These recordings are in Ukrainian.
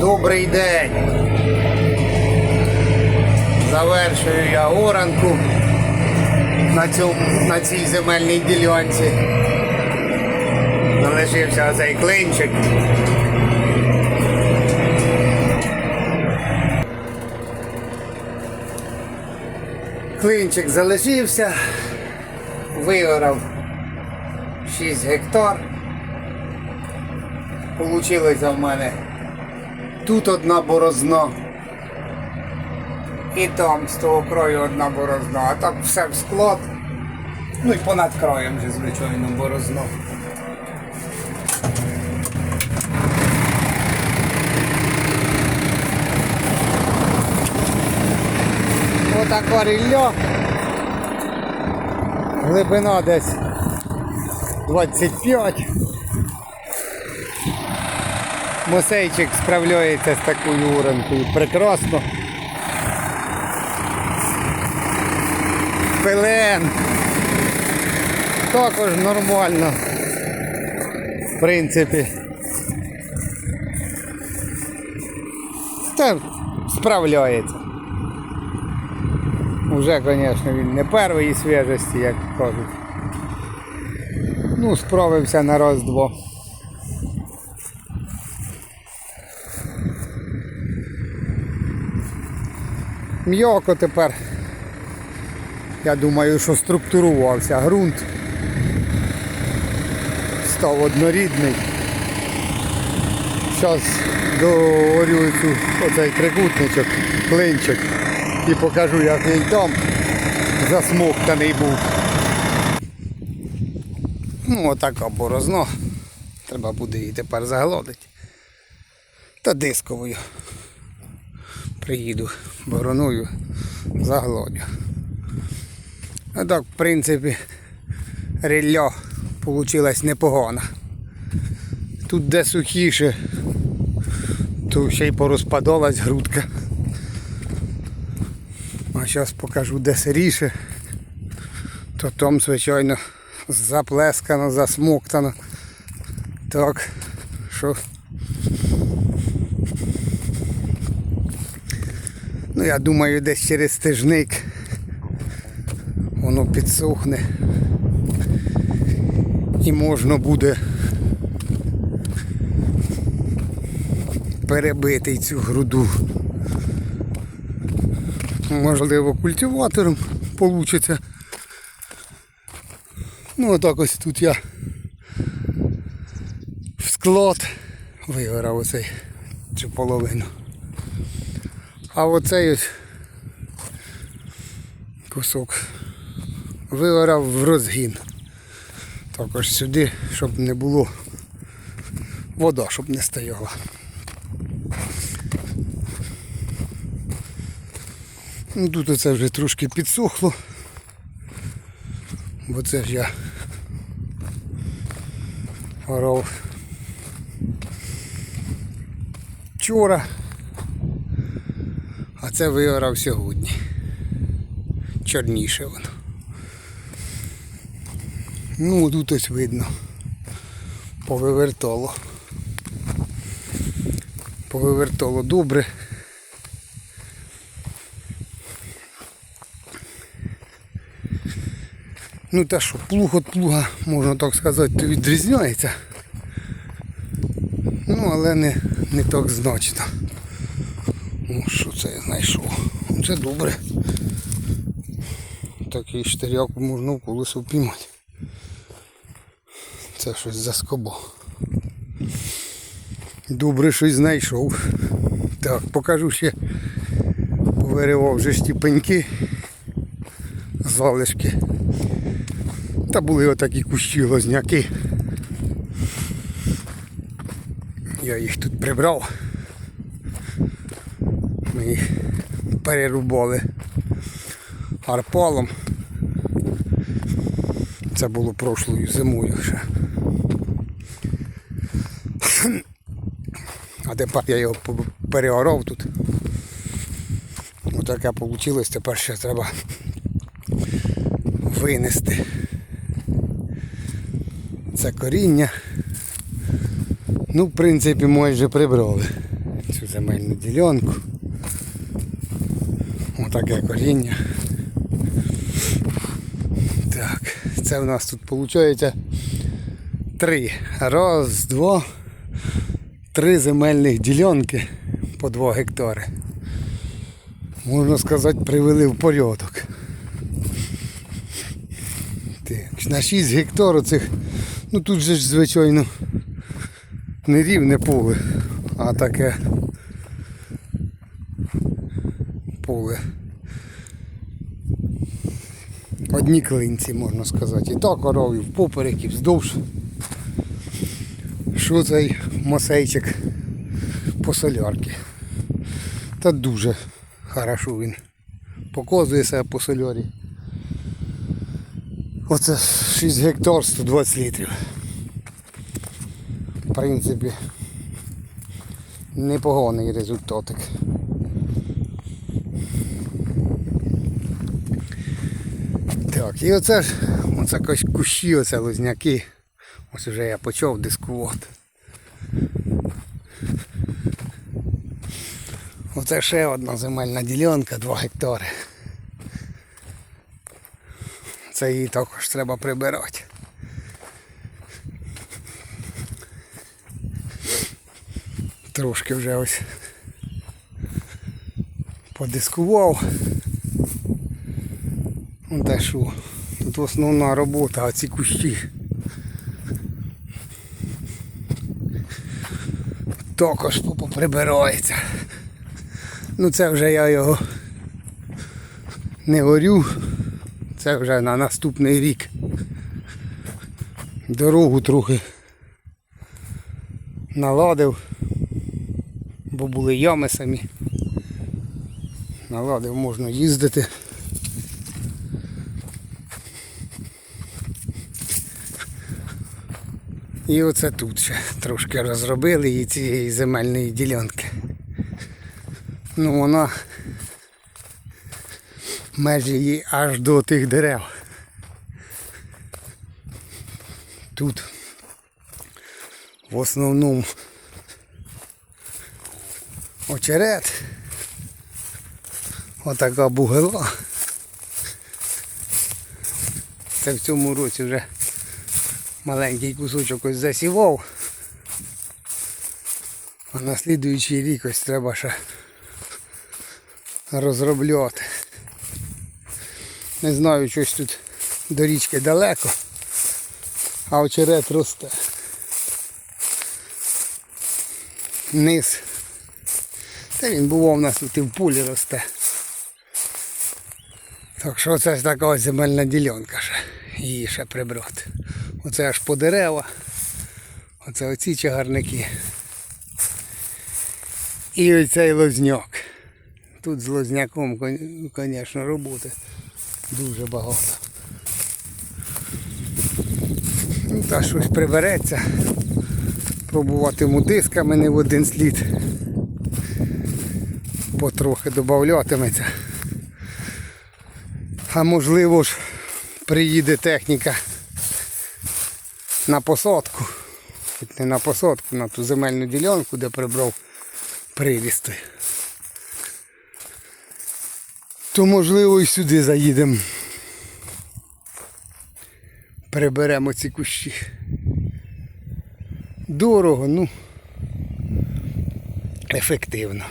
Добрий день. Завершую я оранку на, на цій земельній ділянці. Залишився оцей клинчик. Клинчик залишився, вигорав 6 гектар. Получилося в мене тут одна борозна. І там з того краю одна борозна, а так все в склад. Ну і понад краєм же, звичайно, борозно. Отака рілля. Глибина десь 25. Мосейчик справляється з такою уранкою прекрасно. Пелен. Також нормально. В принципі. Та справляється. Уже, звісно, він не першої свіжості, як кажуть. Ну, справився на раз-два. М'яко тепер. Я думаю, що структурувався ґрунт. Став однорідний. Зараз доорю цю оцей трикутничок, клинчик і покажу, як він там засмоктаний був. Ну, отака борозно. Треба буде її тепер загладити. Та дисковою. Приїду бороною, загладю. А так, в принципі, рілля вийшла непогана. Тут де сухіше, то ще й порозпадалась грудка. А зараз покажу де сиріше, то там, звичайно, заплескано, засмоктано. Так, що Ну, я думаю, десь через тижник воно підсохне і можна буде перебити цю груду. Можливо, культиватором вийде. Ну, отак ось тут я в склад вигорав оцей цю половину. А оцей кусок вигорав в розгін. Також сюди, щоб не було вода, щоб не стояла. Ну, Тут оце вже трошки підсохло, бо це ж я орав вчора. А це виорав сьогодні. Чорніше воно. Ну, тут ось видно. Повивертало. Повивертало добре. Ну та що, плуг від плуга, можна так сказати, то відрізняється. Ну, але не, не так значно. Ну, що це я знайшов? Це добре. Такий штиряк можна в колесо впіймати. Це щось заскобо. Добре щось знайшов. Так, покажу ще. Повиривав вже ж ті пеньки, залишки. Та були отакі кущі лозняки. Я їх тут прибрав. Їх перерубали арпалом. Це було прошлою зимою ще. А тепер я його переорав тут. Отаке вийшло, тепер ще треба винести це коріння. Ну, в принципі, майже прибрали. цю земельну ділянку. Отаке коріння. Так, це у нас тут виходить три. Раз, два, три земельних ділянки по 2 гектари. Можна сказати, привели в порядок. Так, на 6 гектар цих, ну тут же ж звичайно не рівне поле, а таке поле. Одні клинці, можна сказати. І так коровів, поперек, і вздовж. Що цей мосейчик по солярки. Та дуже хорошо він показує себе по солярі. Оце 6 гектар 120 літрів. В принципі, непоганий результатик. Так, і оце ж, оце кущі, оце лозняки. Ось вже я почав дискувати. Оце ще одна земельна ділянка, 2 гектари. Це її також треба прибирати. Трошки вже ось подискував. Ну та що, тут основна робота, а ці кущі. Також поприбирається. Ну це вже я його не горю. Це вже на наступний рік. Дорогу трохи наладив, бо були ями самі. Наладив, можна їздити. І оце тут ще трошки розробили і цієї земельної ділянки. Ну вона межі її аж до тих дерев. Тут в основному очерет. Отака бугела. Це в цьому році вже маленький кусочок ось засівав. А на слідуючий рік ось треба ще розробляти. Не знаю, щось тут до річки далеко, а очерет росте. Низ. Та він бував у нас тут і в полі росте. Так що це ж така ось земельна ділянка ще. Її ще прибрати. Оце аж по дерева. Оце оці чагарники. І оцей лозняк. Тут з лозняком, звісно, роботи дуже багато. Ну, та щось прибереться. Пробуватиму дисками не в один слід. Потрохи додатиметься. А можливо ж приїде техніка на посадку. Не на посадку, на ту земельну ділянку, де прибрав прирісти. То можливо і сюди заїдемо. Приберемо ці кущі. Дорого, ну ефективно.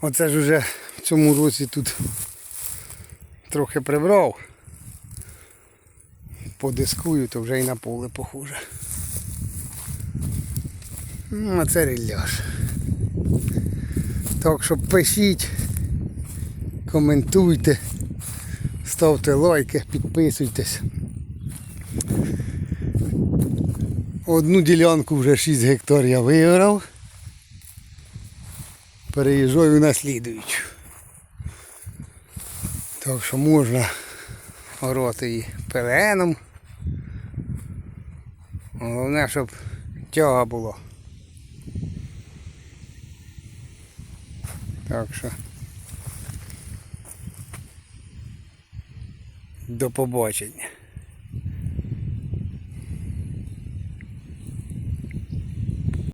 Оце ж уже в цьому році тут трохи прибрав. Подискую, то вже і на поле похоже. Ну, а це рілляж. Так що пишіть, коментуйте, ставте лайки, підписуйтесь. Одну ділянку вже 6 гектар я виграв. Переїжджаю на слідуючу. Так що можна ороти її пеленом. Головне, щоб тяга було. Так що до побачення.